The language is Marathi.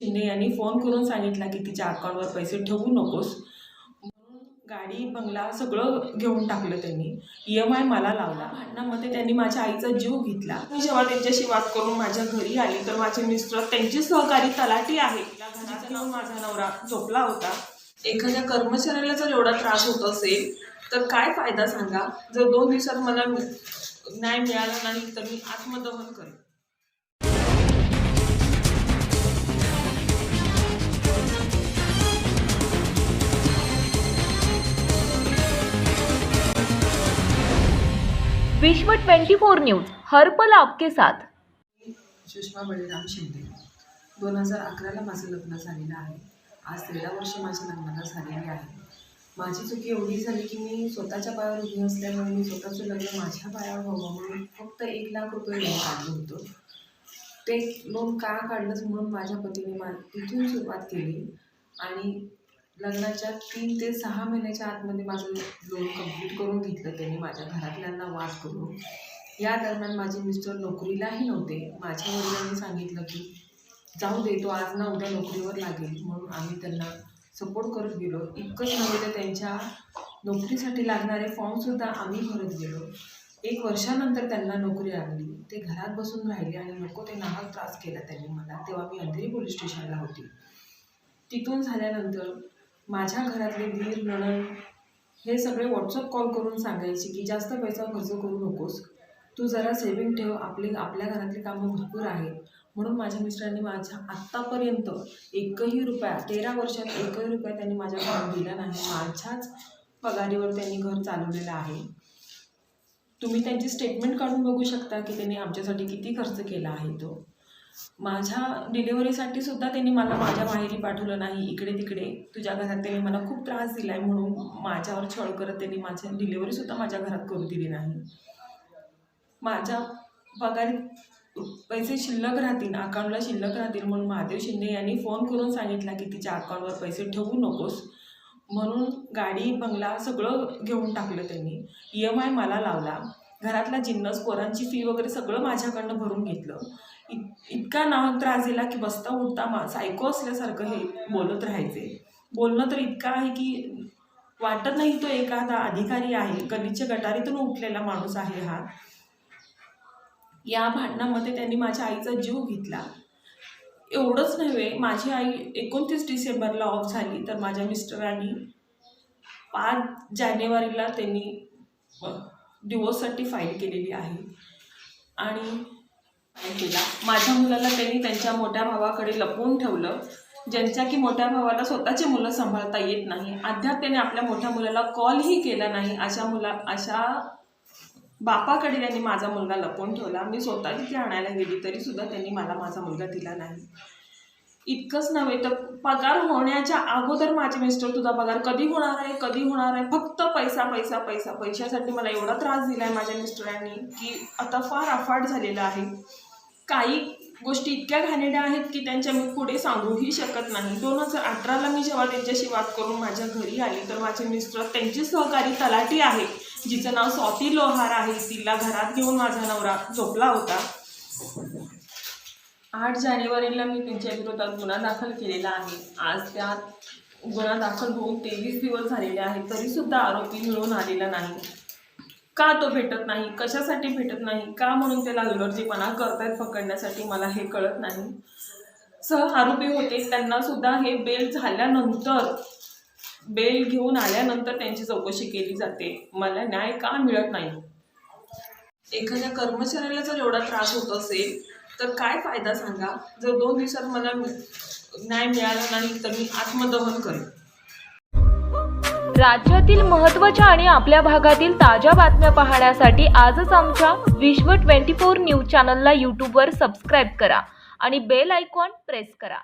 शिंदे यांनी फोन करून सांगितला की तिच्या अकाउंटवर पैसे ठेवू नकोस. म्हणून गाडी बंगला सगळं घेऊन टाकलं त्यांनी. ई एम आय मला लावला. भांडणामध्ये त्यांनी माझ्या आईचा जीव घेतला. मी जेव्हा त्यांच्याशी वाद करून माझ्या घरी आली तर माझे मिस्टर त्यांची सहकारी तलाठी आहे. घराचं नाव माझा नवरा झोपला होता. एखाद्या कर्मचाऱ्याला जर एवढा त्रास होत असेल तर काय फायदा सांगा? जर दोन दिवसात मला न्याय मिळाला नाही तर मी आत्मदहन करेन. विश्व 24 न्यूज हर पल आपके साथ. सुषमा बळीराम शिंदे. दोन हजार अकराला माझं लग्न झालेलं आहे. आज तेरा वर्ष माझ्या लग्नाला झालेली आहे. माझी चुकी एवढी झाली की मी स्वतःच्या पायावर उभी असल्यामुळे मी स्वतःचं लग्न माझ्या पायावर व्हावं म्हणून फक्त एक लाख रुपये लोन काढलं होतं. ते लोन का काढलंच म्हणून माझ्या पतीने मा तिथून सुरुवात केली आणि लग्नाच्या तीन ते सहा महिन्याच्या आतमध्ये माझं लोन कंप्लीट करून घेतलं त्यांनी माझ्या घरातल्यांना वाद करून. या दरम्यान माझे मिस्टर नोकरीलाही नव्हते. माझ्या वडिलांनी सांगितलं की जाऊ दे तो आज ना उद्या नोकरीवर लागेल. म्हणून आम्ही त्यांना सपोर्ट करत गेलो. इतकंच नव्हे तर त्यांच्या नोकरीसाठी लागणारे फॉर्मसुद्धा आम्ही भरत गेलो. एक वर्षानंतर त्यांना नोकरी लागली. ते घरात बसून राहिले आणि नको ते नाहक त्रास केला त्यांनी मला. तेव्हा मी अंधेरी पोलीस स्टेशनला होती. तिथून झाल्यानंतर माझ्या घरातले दीर नणन हे सगळे व्हॉट्सअप कॉल करून सांगायचे की जास्त पैसा खर्च करू नकोस. तू जरा सेविंग ठेव. आपली आपल्या घरातली कामं भरपूर आहेत. म्हणून माझ्या मिस्टरांनी माझ्या आत्तापर्यंत एकही रुपया तेरा वर्षात एकही रुपया त्यांनी माझ्या घरात दिला नाही. माझ्याच पगारीवर त्यांनी घर चालवलेलं आहे. तुम्ही त्यांची स्टेटमेंट काढून बघू शकता की त्यांनी आमच्यासाठी किती खर्च केला आहे तो. माझ्या डिलेवरीसाठी सुद्धा त्यांनी मला माझ्या माहेरी पाठवलं नाही इकडे तिकडे. तुझ्या घरात त्यांनी मला खूप त्रास दिला आहे म्हणून माझ्यावर छळ करत त्यांनी माझ्या डिलेवरीसुद्धा माझ्या घरात करू दिली नाही. माझ्या पगारी पैसे शिल्लक राहतील अकाउंटला शिल्लक राहतील म्हणून महादेव शिंदे यांनी फोन करून सांगितला की तिच्या अकाउंटवर पैसे ठेवू नकोस. म्हणून गाडी बंगला सगळं घेऊन टाकलं त्यांनी. ई एम आय मला लावला. घरातला जिन्नस पोरांची फी वगैरे सगळं माझ्याकडनं भरून घेतलं. इत इतका नाहक त्रास दिला की बसता उठता मा सायको असल्यासारखं हे बोलत राहायचे. बोलणं तर इतकं आहे की वाटत नाही तो एखादा अधिकारी आहे गलीच्या गटारीतून उठलेला माणूस आहे हा. या भांडणामध्ये त्यांनी माझ्या आईचा जीव घेतला. एवढंच नव्हे माझी आई एकोणतीस डिसेंबरला ऑफ झाली तर माझ्या मिस्टरांनी पाच जानेवारीला त्यांनी डिवोर्ससाठी फाईल केलेली आहे. आणि फाईल केला. माझ्या मुलाला त्यांनी त्यांच्या मोठ्या भावाकडे लपवून ठेवलं ज्यांच्या की मोठ्या भावाला स्वतःची मुलं सांभाळता येत नाही. अद्याप त्याने आपल्या मोठ्या मुलाला कॉलही केला नाही. अशा मुला अशा बापाकडे त्यांनी माझा मुलगा लपवून ठेवला. मी स्वतः तिथे आणायला गेली तरीसुद्धा त्यांनी मला माझा मुलगा दिला नाही. इतकंच नव्हे तर पगार होण्याच्या अगोदर माझे मिस्टर तुझा पगार कधी होणार आहे? कधी होणार आहे? फक्त पैसा पैसा पैसा. पैशासाठी मला एवढा त्रास दिला आहे माझ्या मिस्टरांनी की आता फार अफाट झालेला आहे. काही गोष्टी इतक्या घाणेड्या आहेत की त्यांच्या मी पुढे सांगूही शकत नाही. दोन हजार अठराला मी जेव्हा त्यांच्याशी वाद करून माझ्या घरी आली तर माझे मिस्टर त्यांची सहकारी तलाठी आहे जिचं नाव स्वाती लोहार आहे. तिला घरात घेऊन माझा नवरा झोपला होता. आठ जानेवारीला मी त्यांच्या विरोधात गुन्हा दाखल केलेला आहे. आज त्यात गुन्हा दाखल होऊन तेवीस दिवस झालेले आहेत तरीसुद्धा आरोपी मिळून आलेला नाही. का तो भेटत नाही? कशासाठी भेटत नाही? का म्हणून त्याला हलगर्जीपणा करतायत पकडण्यासाठी? मला हे कळत नाही. सह आरोपी होते. त्यांना सुद्धा हे बेल झाल्यानंतर बेल घेऊन आल्यानंतर त्यांची चौकशी केली जाते. मला न्याय का मिळत नाही? एखाद्या कर्मचाऱ्याला जर एवढा त्रास होत असेल तर काय फायदा सांगा? जर दोन दिवसात मला न्याय मिळाला नाही तर मी आत्मदहन करेन. राज्यातील महत्त्वाच्या आणि आपल्या भागातील ताज्या बातम्या पाहण्यासाठी आजच आमच्या विश्व 24 न्यूज चॅनलला यूट्यूबवर सबस्क्राईब करा आणि बेल आयकॉन प्रेस करा.